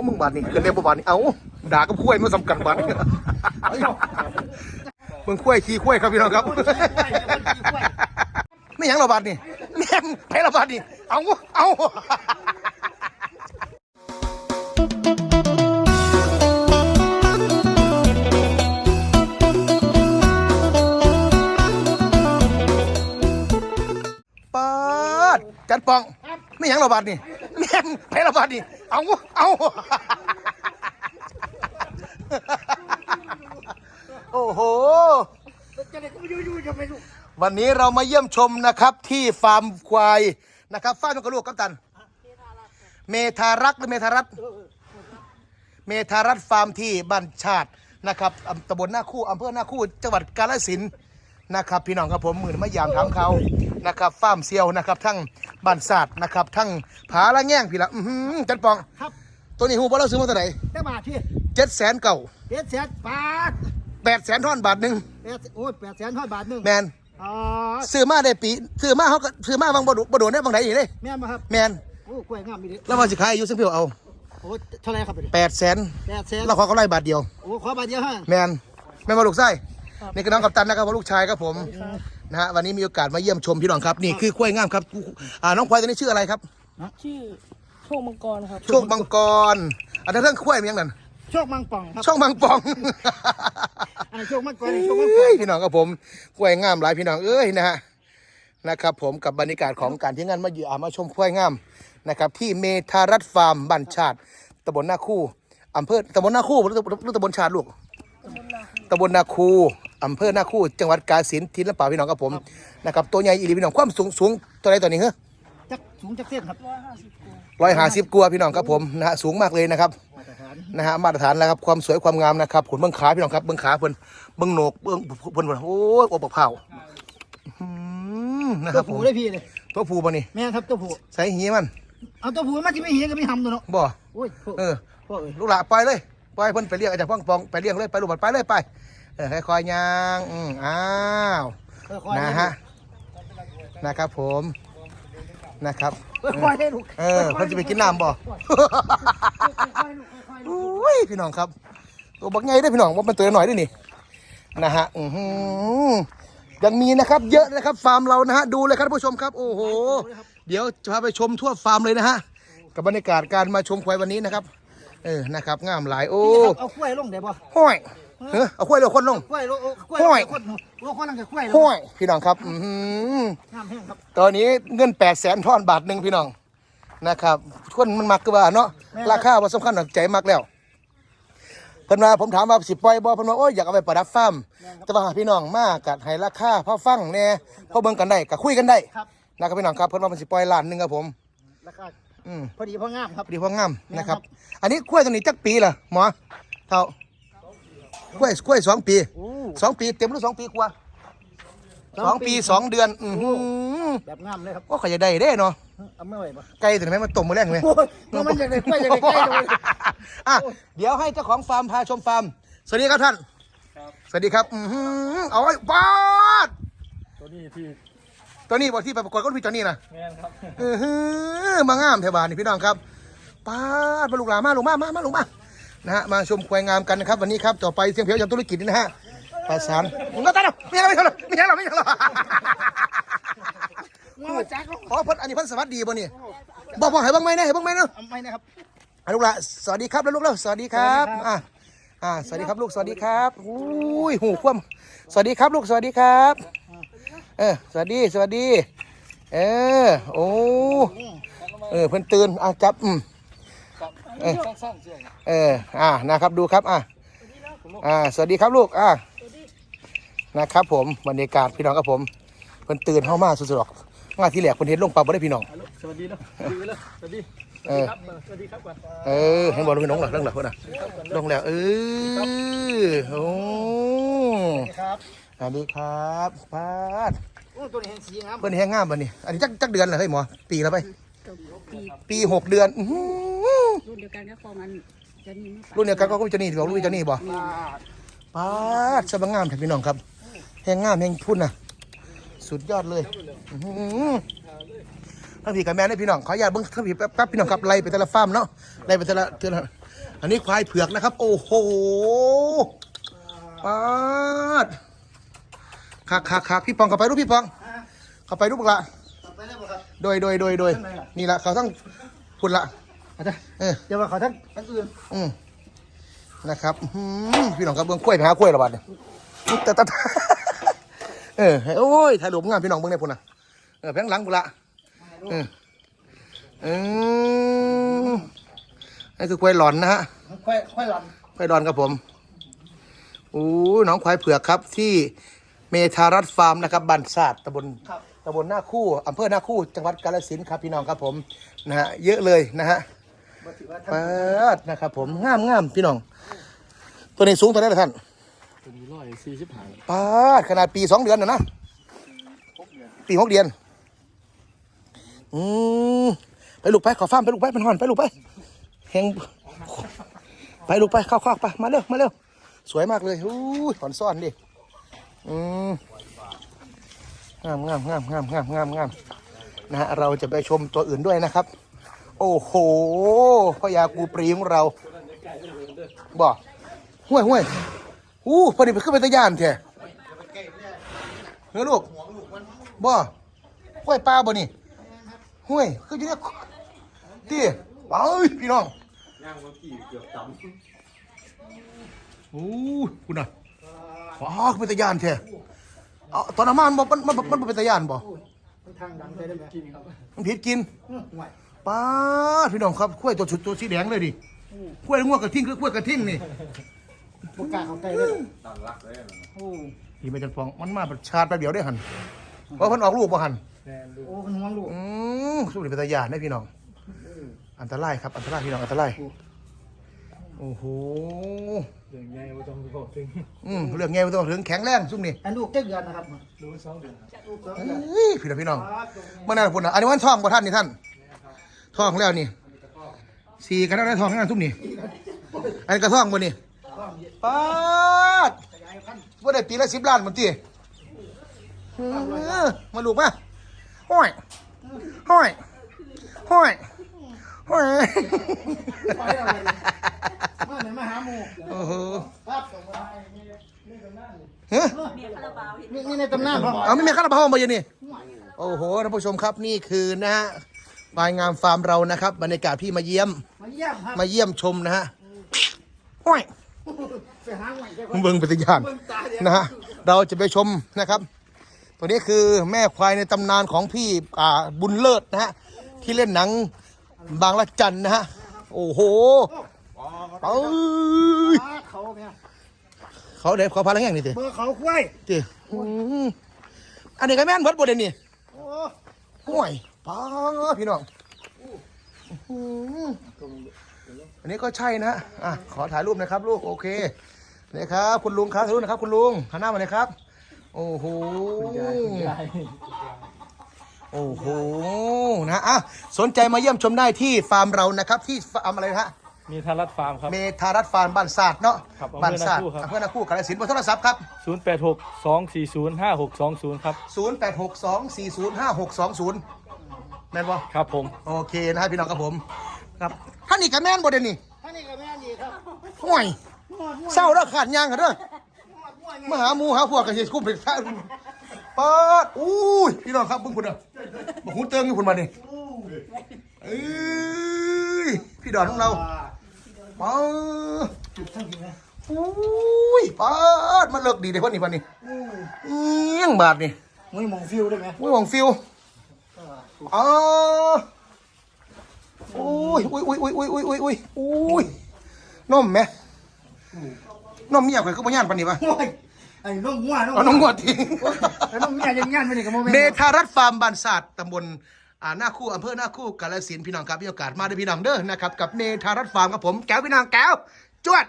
อ้มึงบาดนี่เกินเรียบบาดนี่เอ้าด่ากับคุ้ยมาสำคัญบาดนี่มึงคุ้ยขี้คุ้ยครับพี่น้องครับไม่หยังเราบาดนี่แม่งไปเราบาดนี่เอาเอาปาดจันปองไม่หยังเราบาดนี่แม่งไปเราบาดนี่ เอาเอาโอ้โหวันนี้เรามาเยี่ยมชมนะครับที่ฟาร์มควายนะครับฟาร์มนกกระลูกกัปตัน เมธารักหรือเมธารัตน์เมธารัตน์ฟาร์มที่บ้านชาตินะครับอำตำบลหน้าคู่อำเภอหน้าคู่จังหวัดกาฬสินธุ์นะครับ พี่น้องครับผมหมื่นมายามถามเขา นะครับฟาร์มเซียวนะครับทั้งบ้านศาสตร์นะครับทั้งผาละแง่งพี่ละอื้อหือจันปอง ครับตัวนี้หูบอลเราซื้อมาเท่าไหร่ได้บาทที่เจ็ดแสนเก่าเจ็ดแสนบาทแปดแสนท่อนบาทหนึ่งแปดโอ้ยแปดแสนทอดบาทหนึ่งแมนอ๋อซื้อมาได้ปีซื้อมาเขาก็ซื้อมาบางบดูบโดนได้บางไหนอีกเลยแม่นมาครับแมนโอ้กล้วยงามมีดิแล้วมาสิขายอายุสักเพียวเอาโอ้เท่าไหรครับแปดแสนแปดแสนเราขอกำไรบาทเดียวโอ้ขอบาทเดียวฮะ แมนแม่มาลูกไส้นี่คือน้องกัปตันนะครับว่าลูกชายครับผม นะฮะวันนี้มีโอกาสมาเยี่ยมชมพี่น้องครับนี่คือกล้วยงามครับอ่าน้องควายตัวนี้ชื่ออะไรครับ ชื่อโชคมังกรครับ โชคมังกรอันนั้นเรื่องกล้วยมันยังนั่นโชคมังป่องครับช่องมังปองอันนี้โชคมังกรอันนี้โชคมังป่อเอ้งยพี่น้องครับผมกล้วยงามหลายพี่น้องเอ้ยนะฮะนะครับผมกับบรรยากาศของการที่งานมาอยู่อามาชมกล้วยงามนะครับที่เมธารัตน์ฟาร์มบ้านชาติตำบลหน้าคู่อำเภอตำบลหน้าคู่หรือตำบลหรือตำบลชาติลูกตำบลนาคู อำเภอนาคูจังหวัดกาฬสินธุ์ทินละป่าพี่น้องครับผมนะครับตัวใหญ่อีหลีพี่น้องความสูงสูงตัวใดตัวนี้เหรอจักสูงจักเส้นครับร้อยห้าสิบกว่าพี่น้องครับผมนะฮะสูงมากเลยนะครับมาตรฐานนะฮะมาตรฐานแล้วครับความสวยความงามนะครับขนเบื้องขาพี่น้องครับเบื้องขาเพิ่นเบื้องโหนกเบื้องเพิ่นเพิ่นโอ้ยโอ้บักเผาอื้อหือนะคตัรัวบผผูมได้พี่เลยตัวผู้บ่นี่แม่นครับตัวผูใส่หีมันเอาตัวผูมาที่ไม่เหี้ยก็ไม่ทำตัวเนาะบ่โอ้ยพ่อเออ พ่อเอ้ยลูกหลานปล่อยเลยปล่อยเพิ่นไปเลี้ยงอาจารย์ป้องปองไปเลี้ยงเลยไปลูกบัดไปเลยไปเออค่อยๆย่างอืมอ้าวค่อยๆนะฮะนะครับผมนะครับค่อยๆให้ลูกเออเพิ่นจะไปกินน้ำบ่ค่อยๆลูกค่อยๆลูกอุ้ยพี่น้องครับตัวบักใหญ่ได้อพี่น้องว่ามันตัวหน่อยด้วยนี่นะฮะอือหือยังมีนะครับเยอะนะครับฟาร์มเรานะฮะดูเลยครับท่านผู้ชมครับ โอ้โห เดี๋ยวจะพาไปชมทั่วฟาร์มเลยนะฮะกับบรรยากาศการมาชมควายวันนี้นะครับ เออนะครับงามหลายโอ้นี่ครับเอากล้วยลงได้ป่ะห้อย เฮ้ยเอาควายเร็วคนลง กล้วยลงเอากล้วยห้อยลงคนลงคนนั่งกับกล้วยลงห้อยพี่น้องครับอือหืองามแห้งครับตอนนี้เงินแปดแสนท่อนบาทหนึ่งพี่น้องนะครับคนมันมักก็ว่าเนาะราคาว่าสำคัญต่อใจมากแล้วเพิ่นว่าผมถามว่าสิปล่อยบ่เพิ่นว่าโอ้ยอยากเอาไปประดับฟาร์มแต่ว่าหาพี่น้องมากกัให้ราคาพอฟังแหน่พอเบิ่งกันได้ก็คุยกันได้ครับนะครับพี่น้องครับเพิ่นว่ามันสิปล่อยล้านหนึงครับผมราคาอืมพอดีพองามครับ พอดีพองามนะครับครับอันนี้กล้วยตัวนี้จักปีล่ะหมอเท่า กล้วยกล้วยสองปีโอ้สองปีเต็มหรือสองปีกว่าสองปีสองเดือน อือหือแบบงามเลยครับก็ขอยจะได้เด้เนาะเอาไม่ไหวปะไก่ตัวไหนมันต้มมือแรงไหมโอ้ยมันอยากได้กล้วยอยากได้ใกล้เลยอะเดี๋ยวให้เจ้าของฟาร์มพาชมฟาร์มสวัสดีครับท่านสวัสดีครับ อือหือเอาไว้บาดตัวนี้ที่ตัวนี้บอกที่ไปประกวดก็พี่จอนี่นะแม่นครับอือหือมางามเทบานนี่พี่น้องครับปาดมาลูกหลานมาลูกมามามาลูกมา นะฮะมาชมควายงามกันนะครับ วันนี้ครับต่อไปเสียงเพียวยำธุรกิจนี่นะฮะประสานมึงก็ตายแล้วไม่ใช่ไม่ใช่ไม่ใช่หรอกไม่ใช่หรอกมาแจ็คลงอ๋อเพิ่นอันนี้เพิ่นสวัสดีบ่นี่บอกบอกให้เบ้างไหมนะให้เบ้างไหมเนาะเอาไม่นะครับอะลูกละสวัสดีครับแล้วลูกแล้วสวัสดีครับสวัสดีครับอะอ่าสวัสดีครับลูกสวัสดีครับอุ้ยหูคว่ำสวัสดีครับลูกสวัสดีครับ เออสวัสดีสวัสดี เออโอ้เออเพิ่นตื่นอะจับอืม เออเอออ่านะครับดูครับอะอ่าสวัสดีครับลูกอะนะครับผมบรรยากาศพี่น้องครับผมเพิ่นตื่นเข้ามาสุดๆหรอกงานที่แหลกเพิ่นเห็นลงปลาบ่ได้พี่น้องสวัสดีเนาะสวัสดีแล้วสวัสดีเออครับสวัสดีครับก่อนเออเห็นบอกลงไปน้องหลักเรื่องหลักเพื่อนนะลงแล้วเออโอ้ครับสวัสดีครับปาดโอ้ตัวนี้เห็นสีงามเพื่อนแห้งงามบ่นี่อันนี้จักจักเดือนเหรอเฮ้ยหมอปีแล้วไปปีปีหกเดือนอื้อหือ รุ่นเดียวกันก็ของมันจะนี่ไม่รุ่นเนี้ยกันก็วิจารณีบอกรุ่นวิจารณีบ่อ่าปาดสบงามแท้พี่น้องครับแห้งงามแห้งพุ่นน่ะสุดยอดเลยอื้อหือทั้งพี่กับแม่นี่พี่น้องขออนุญาตเบิ้งทั้งพี่แป๊บๆพี่น้องครับไล่ไปแต่ละฟาร์มเนาะไล่ไปแต่ละแต่ละอันนี้ควายเผือกนะครับ โอ้โหปาดคักคักคักพี่ปองเข้าไปรูปพี่ปองเข้าไปรูปละไปได้บ่ครับโดยโดยโดยโดยนี่ละเขาต้องพุ่นละ อาจารย์เออ เดี๋ยวว่าเขาทั้งทั้งอื่นอืมนะครับอื้อหือพี่น้องครับเบิ้งกล้วยไปหากล้วยระบาดเนี่ยแต่แต่เออโอ้ยถ่ายรูปงามพี่น้องเบิ้งได้พุ่นนะเออแพงหลังพุ่นละเออเออนี่คือกล้วยหลอนนะฮะ ค่อยค่อยหลันควายดอนครับผมโอ้ยน้องควายเผือกครับที่เมธารัตฟาร์มนะครับบันศาสตร์ตำบลครับตำบลหน้าคู่อำเภอหน้าคู่จังหวัดกาฬสินธุ์ครับพี่น้องครับผมนะฮะเยอะเลยนะฮะบ่ ถือว่าเปิดนะครับผมงามงามพี่น้อง ตัวนี้สูงตัวไหนล่ะท่านตัวนี้ร้อยสี่สิบห้าปาดขนาดปีสองเดือนนะนะปีหกเดือน อืมไปลูกไปขอฟ้าร์มไปลูกไปมันห่อนไปลูกไปแหงไปลูกไปเข้าคอกไปมาเร็วมาเร็วสวยมากเลยอู้ยถอนซ่อนดิอืมงามงามงามงามงามงามงามนะฮะเราจะไปชมตัวอื่นด้วยนะครับ โอ้โหพ่อยากูปรีของเราบ่ห้วยห้วยอู้พอดีไปขึ้นไปตะยานแท้เฮ้ยลูกบ่ห้วยปลาบ่นี่ห้วยคืออยู่เนี่ยที่ไปพี่น้องย่างเมื่อกี้เกือบต่โอ้คุณน่ะว้าขึ้นไปตะยานแท้เอาตอนน้ำมันบ่มันมันมันบ่เป็นตะยานบ่มันทางดังได้ไหมำกินครับมันผิดกินห่วย ป้าดพี่น้องครับกล้วยตัวชุดตัวสีแดงเลยดิกล้วยง่วงกระทิ่งคือกล้วยกระทิ่งนี่บ่กล้าเข้าใกล้เลยโอ้พี่ไม่จันฟองมันมาชาติไปเดียวได้หันเพราะเพิ่นออกลูกบ่หันแนนดูโอ้มันห่วงลูกอืมสุดเป็นตายานนะพี่น้อง อันตรายครับอันตรายพี่น้องอันตรายโอ้โหเรื่องไงว่าต้องบอกถึงอืมเรื่องไงบ่ต้องถึงแข็งแรงซุ่มนี่อันลูกเจ็ดเดือนนะครับรู้สองเดือนครับลูกสองเอเดือน้ยพี่น้องพี่น้องเมื่อนั้นพุ่นน่ะอันนี้วันท้องบ่ท่านนี่ท่าน ท้องแล้วนี่สี่กันแล้วได้ท้องแล้วซุ่มนี่อันนี้ก็ท้องบ่นี่ป้าดขยายพันธุ์ว่าได้ปีละสิบล้านมันตีมาลูกมาห้อยห้อยห้อยห้อยไปเอาเลยมาไหนมาหาหมู่โอ้โหครับส่งมาเฮ้ยนี่นี่ในตำนานพ่อเอาไม่มีข้าวเผามาอย่างนี้โอ้โหท่านผู้ชมครับนี่คือนะฮะ ปลายงามฟาร์มเรานะครับ บรรยากาศพี่มาเยี่ยม มาเยี่ยมครับมาเยี่ยมชมนะฮะห้อยไปหาหวยแกก่อนเบิ่งปฏิญาณเบิ่งตาเดี๋ยวนะฮะเราจะไปชมนะครับ ตัวนี้คือแม่ควายในตำนานของพี่อ่าบุญเลิศนะฮะที่เล่นหนังบางละจันนะฮะโอ้โหเอ้ยปลาเขาเนี่ยเขาเด็กเขาพาลังแห้งนี่ติเบอร์เขาควายติอืมอันนี้ก็แม่นเบิดบ่เด่นนี่โอ้ ห่วย ป้าพี่น้องอืมอันนี้ก็ใช่นะฮะอะขอถ่ายรูปหนะครับลูกโอเคนี่ครับคุณลุงครับถ่ายรูปนะครับ คุณลุงหันหน้ามาเลยครับ โอ้โหโอ้โหนะอะสนใจมาเยี่ยมชมได้ที่ฟาร์มเรานะครับ ที่ฟาร์มอะไรนะฮะมีทารัตฟาร์มครับเมธารัตฟาร์มบ้านศาสตร์เนาะครับอำเภอบ้านศาสตร์นาคูครับอำเภอนาคูกาฬสินธุ์เบอร์โทรศัพท์ครับ 0 8 6 2 4 0 5 6 2 0 ครับ 0862405620 แม่นบ่ครับผม โอเคนะฮะพี่น้องครับผมครับท่านนี่กับแม่นบ่เด่นนี่ท่านนี่ก็แม่นี่ครับห่วยมั่วมั่วเศร้าแล้วขาดยางกันเด้อมั่วไงมาหาหมูหาพวกกันสิคุ้มเป็นท่าปาดอู้ยพี่น้องครับเพิ่งคุณอะบอกหูเติงอยู่คุณมาดิเอ้ยพี่ดอนของเราปาดจุดทั้งทีนะอุ้ยปาดมันเลิกดีเลยพ่อนี่พ่อนี่เอี้ยงบาทนี่มึงมองฟิวได้ไหมอุ้ยหวังฟิว อ๋ออุ้ยอุ้ยอุ้ยอุ้ยอุ้ยอุ้ยอุ้ยอุ้ยอุ้ยนมไหมนมเมียข่อยก็บ่ย่านปานนี้ปะโอ้ยไอ้น้องมั่วน้องเอาน้องงวดทิ้งไอ้น้องเมียยังงานไม่ได้กับโมเมนเมต์ธารัตฟาร์มบานศาสตร์ตำบลอ่าหน้าคู่อำเภอหน้าคู่กาฬสินธุ์พี่น้องครับมีโอกาสมาได้อพี่น้องเด้อนะครับกับเมธารัตฟาร์มครับผมแก้วพี่น้องแก้วจวด